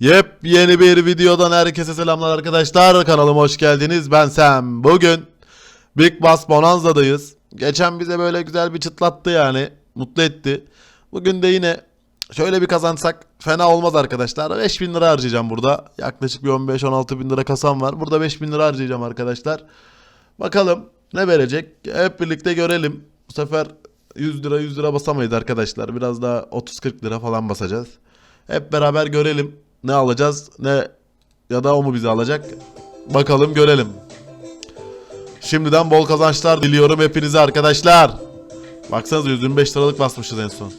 Yepyeni bir videodan herkese selamlar arkadaşlar. Kanalıma hoş geldiniz. Ben Sam. Bugün Big Boss Bonanza'dayız. Geçen bize böyle güzel bir çıtlattı yani. Mutlu etti. Bugün de yine şöyle bir kazansak fena olmaz arkadaşlar. 5000 lira harcayacağım burada. Yaklaşık bir 15-16 bin lira kasam var. Burada 5000 lira harcayacağım arkadaşlar. Bakalım ne verecek? Hep birlikte görelim. Bu sefer 100 lira 100 lira basamayız arkadaşlar. Biraz daha 30-40 lira falan basacağız. Hep beraber görelim. Ne alacağız ne ya da o mu bizi alacak. Bakalım görelim. Şimdiden bol kazançlar diliyorum hepinize arkadaşlar. Baksanıza 125 liralık basmışız en son.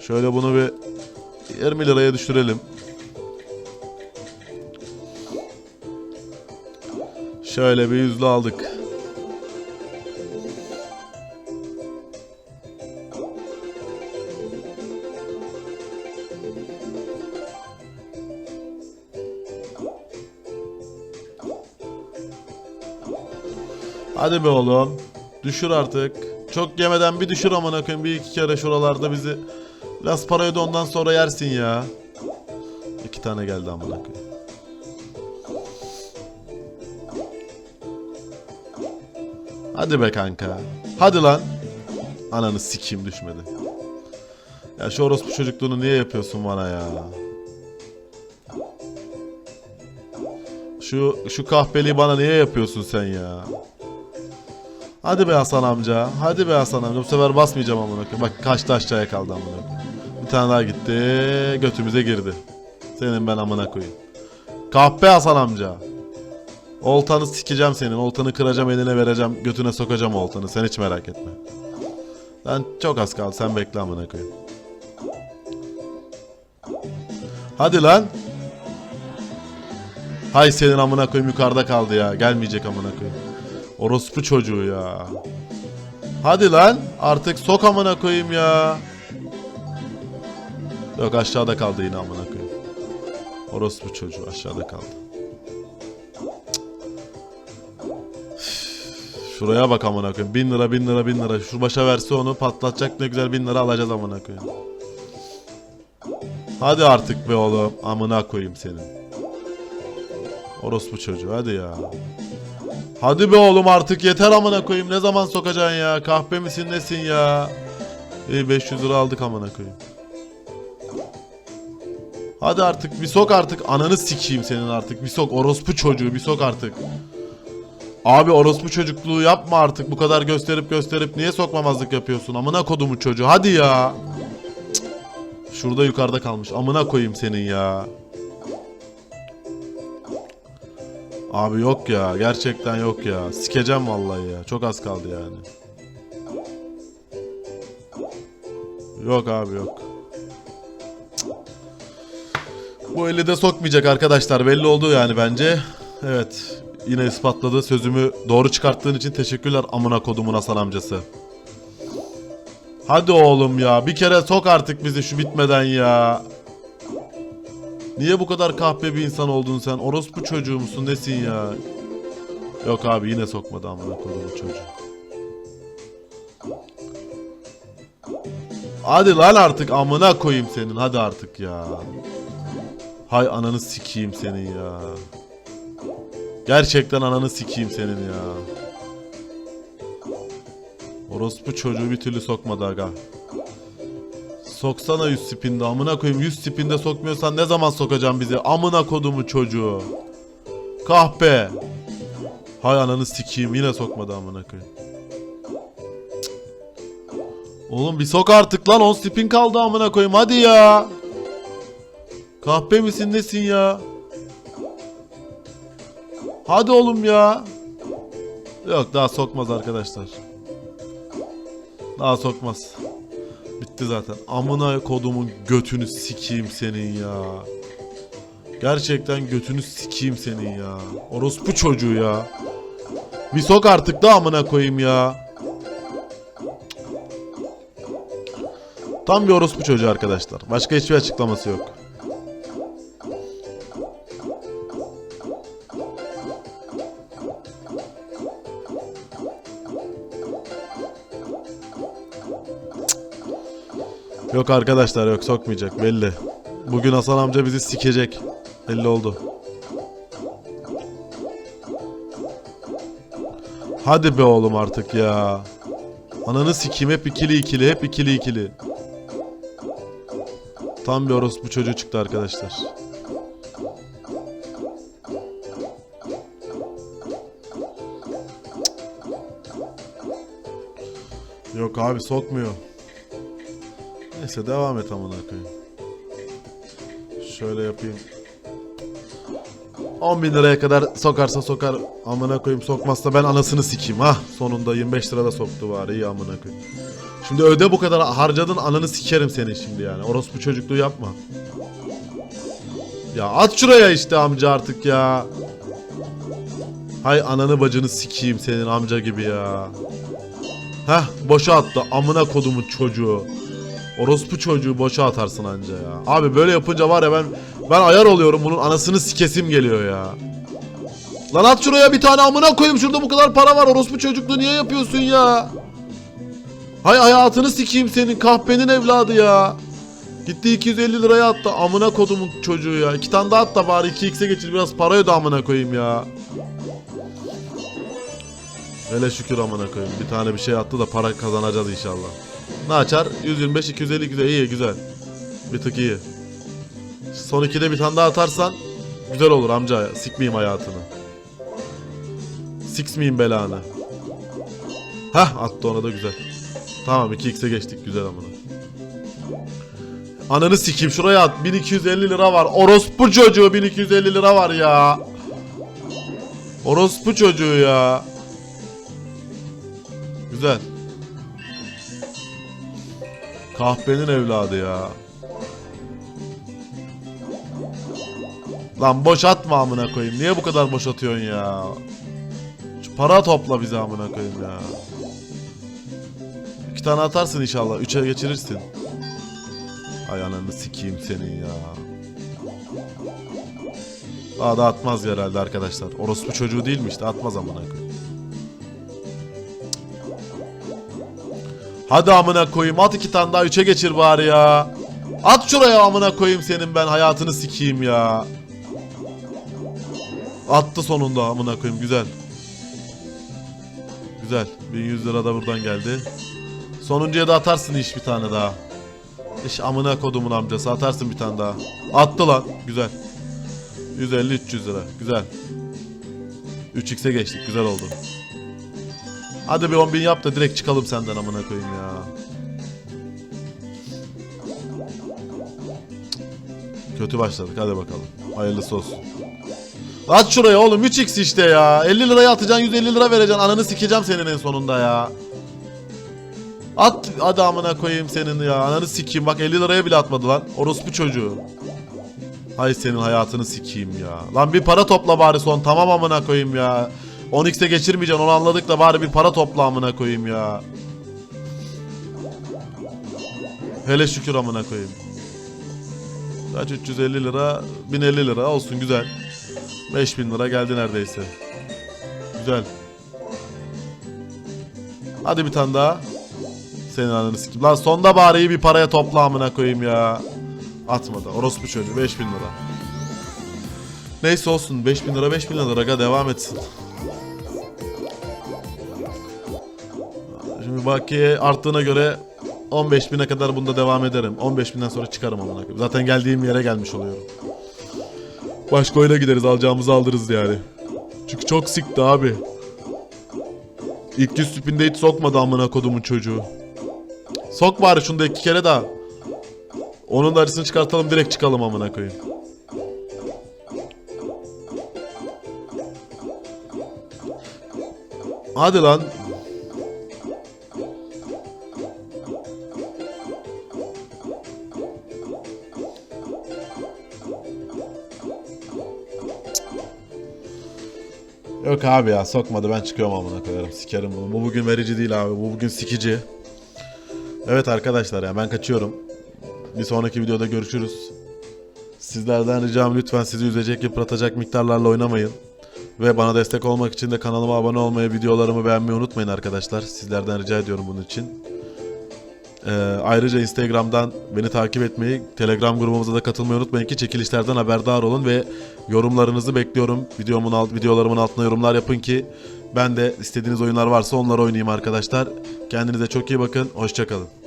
Şöyle bunu bir 20 liraya düşürelim. Şöyle bir yüzlü aldık. Hadi be oğlum. Düşür artık. Çok yemeden bir düşür amına koyayım. Bir iki kere şuralarda bizi. Biraz parayı da ondan sonra yersin ya. İki tane geldi amına koyayım. Hadi be kanka. Hadi lan. Ananı sikeyim düşmedi. Ya şu orospu çocukluğunu niye yapıyorsun bana ya? Şu şu kahpeliği bana niye yapıyorsun sen ya? Hadi be Hasan amca. Hadi be Hasan amca. Bu sefer basmayacağım amına koyayım. Bak kaçtı aşağıya kaldı amına koyayım. Bir tane daha gitti. Götümüze girdi. Senin ben amına koyayım. Kahpe Hasan amca. Oltanı sikeceğim senin. Oltanı kıracağım eline vereceğim. Götüne sokacağım oltanı. Sen hiç merak etme. Ben çok az kaldı. Sen bekle amına koyayım. Hadi lan. Hay senin amına koyayım yukarıda kaldı ya. Gelmeyecek amına koyayım. Orospu çocuğu ya. Hadi lan artık sok amına koyayım ya. Yok aşağıda kaldı yine amına koyayım. Orospu çocuğu aşağıda kaldı. Şuraya bak amına koyayım. Bin lira bin lira bin lira. Şu başa verse onu patlatacak ne güzel bin lira alacağız amına koyayım. Hadi artık be oğlum. Amına koyayım senin. Orospu çocuğu hadi ya. Hadi be oğlum artık yeter amına koyayım. Ne zaman sokacaksın ya? Kahpe misin nesin ya? İyi 500 lira aldık amına koyayım. Hadi artık bir sok artık. Ananı sikeyim senin artık. Bir sok orospu çocuğu bir sok artık. Abi orospu çocukluğu yapma artık. Bu kadar gösterip gösterip niye sokmamazlık yapıyorsun? Amına kodumu çocuğu. Hadi ya. Cık. Şurada yukarıda kalmış. Amına koyayım senin ya. Abi yok ya. Gerçekten yok ya. Sikeceğim vallahi ya. Çok az kaldı yani. Yok abi yok. Bu eli de sokmayacak arkadaşlar. Belli oldu yani bence. Evet. Yine ispatladı. Sözümü doğru çıkarttığın için teşekkürler amına kodumun Hasan amcası. Hadi oğlum ya. Bir kere sok artık bizi şu bitmeden ya. Niye bu kadar kahpe bir insan oldun sen? Orospu çocuğu musun nesin ya? Yok abi yine sokmadı amına kodumun çocuğu. Hadi lan artık amına koyayım senin. Hadi artık ya. Hay ananı sikeyim senin ya. Gerçekten ananı sikeyim senin ya. Orospu çocuğu bir türlü sokmadı aga. Soksana 100 spinde amına koyayım 100 spinde sokmuyorsan ne zaman sokacağım bizi amına kodumu çocuğu. Kahpe. Hay ananı sikeyim yine sokmadı amına koyayım. Oğlum bir sok artık lan 10 spin kaldı amına koyayım hadi ya. Kahpe misin nesin ya? Hadi oğlum ya. Yok daha sokmaz arkadaşlar. Daha sokmaz. Bitti zaten. Amına kodumun götünü sikeyim senin ya. Gerçekten götünü sikeyim senin ya. Orospu çocuğu ya. Bir sok artık da amına koyayım ya. Tam bir orospu çocuğu arkadaşlar. Başka hiçbir açıklaması yok. Yok arkadaşlar yok sokmayacak belli. Bugün Hasan amca bizi sikecek. Belli oldu. Hadi be oğlum artık ya. Ananı sikeyim hep ikili ikili hep ikili ikili. Tam bir orospu çocuğu çıktı arkadaşlar. Yok abi sokmuyor. Neyse devam et amına koyayım. Şöyle yapayım. 10 bin liraya kadar sokarsa sokar. Amına koyayım sokmazsa ben anasını sikeyim ha. Sonunda 25 lira da soktu bari iyi amına koyayım. Şimdi öde bu kadar harcadın ananı sikerim seni şimdi yani. Orospu çocukluğu yapma. Ya at şuraya işte amca artık ya. Hay ananı bacını sikeyim senin amca gibi ya. Heh boşa attı amına kodumun çocuğu. Orospu çocuğu boşa atarsın anca ya. Abi böyle yapınca var ya ben ben ayar oluyorum bunun anasını sikesim geliyor ya. Lan at şuraya bir tane amına koyayım şurada bu kadar para var orospu çocukluğu niye yapıyorsun ya? Hay hayatını sikeyim senin kahpenin evladı ya. Gitti 250 liraya attı amına kodumun çocuğu ya. İki tane daha at da bari 2x'e geçir biraz para öde amına koyayım ya. Hele şükür amına koyayım. Bir tane bir şey attı da para kazanacağız inşallah. Ne açar? 125 250 güzel iyi güzel. Bir tık iyi. Son ikide bir tane daha atarsan güzel olur amca. Sikmeyeyim hayatını. Siksmeyeyim belanı. Hah attı ona da güzel. Tamam 2x'e geçtik güzel amına. Ananı sikeyim şuraya at. 1250 lira var. Orospu çocuğu 1250 lira var ya. Orospu çocuğu ya. Güzel. Kahpenin evladı ya. Lan boş atma amına koyayım. Niye bu kadar boş atıyorsun ya? Şu para topla bize amına koyayım ya. İki tane atarsın inşallah. Üçe geçirirsin. Ay ananı sikeyim senin ya. Daha da atmaz herhalde arkadaşlar. Orospu çocuğu değil mi işte atmaz amına koyayım. Hadi amına koyayım at iki tane daha üçe geçir bari ya. At şuraya amına koyayım senin ben hayatını sikeyim ya. Attı sonunda amına koyayım güzel. Güzel. 1100 lira da buradan geldi. Sonuncuya da atarsın iş bir tane daha. İş amına kodumun amcası atarsın bir tane daha. Attı lan. Güzel. 150 300 lira. Güzel. 3x'e geçtik. Güzel oldu. Hadi bir 10 bin yap da direkt çıkalım senden amına koyayım ya. Kötü başladık hadi bakalım. Hayırlısı olsun. At şuraya oğlum 3x işte ya. 50 liraya atacaksın 150 lira vereceksin. Ananı sikeceğim senin en sonunda ya. At hadi amına koyayım senin ya. Ananı sikeyim bak 50 liraya bile atmadı lan. Orospu çocuğu. Hay senin hayatını sikeyim ya. Lan bir para topla bari son tamam amına koyayım ya. 10x'e geçirmeyeceksin onu anladık da bari bir para topla amına koyayım ya. Hele şükür amına koyayım. Kaç 350 lira 1050 lira olsun güzel. 5000 lira geldi neredeyse. Güzel. Hadi bir tane daha. Senin ananı sikeyim. Lan sonda bari iyi bir paraya topla amına koyayım ya. Atmadı. Orospu çocuğu 5000 lira. Neyse olsun 5000 lira 5000 lira aga devam etsin. Bakiye arttığına göre 15 bine kadar bunda devam ederim. 15 binden sonra çıkarım amına koyayım. Zaten geldiğim yere gelmiş oluyorum. Başka oyuna gideriz alacağımızı aldırız yani. Çünkü çok sikti abi. İlk yüz spinde hiç sokmadı amına kodumun çocuğu. Sok bari şunu da iki kere daha. Onun da arasını çıkartalım direkt çıkalım amına koyayım. Hadi lan. Yok abi ya sokmadı ben çıkıyorum amına koyarım sikerim bunu. Bu bugün verici değil abi bu bugün sikici. Evet arkadaşlar ya ben kaçıyorum. Bir sonraki videoda görüşürüz. Sizlerden ricam lütfen sizi üzecek yıpratacak miktarlarla oynamayın. Ve bana destek olmak için de kanalıma abone olmayı, videolarımı beğenmeyi unutmayın arkadaşlar. Sizlerden rica ediyorum bunun için. Ee, ayrıca Instagram'dan beni takip etmeyi, Telegram grubumuza da katılmayı unutmayın ki çekilişlerden haberdar olun ve yorumlarınızı bekliyorum. Videomun alt, videolarımın altına yorumlar yapın ki ben de istediğiniz oyunlar varsa onları oynayayım arkadaşlar. Kendinize çok iyi bakın. Hoşçakalın.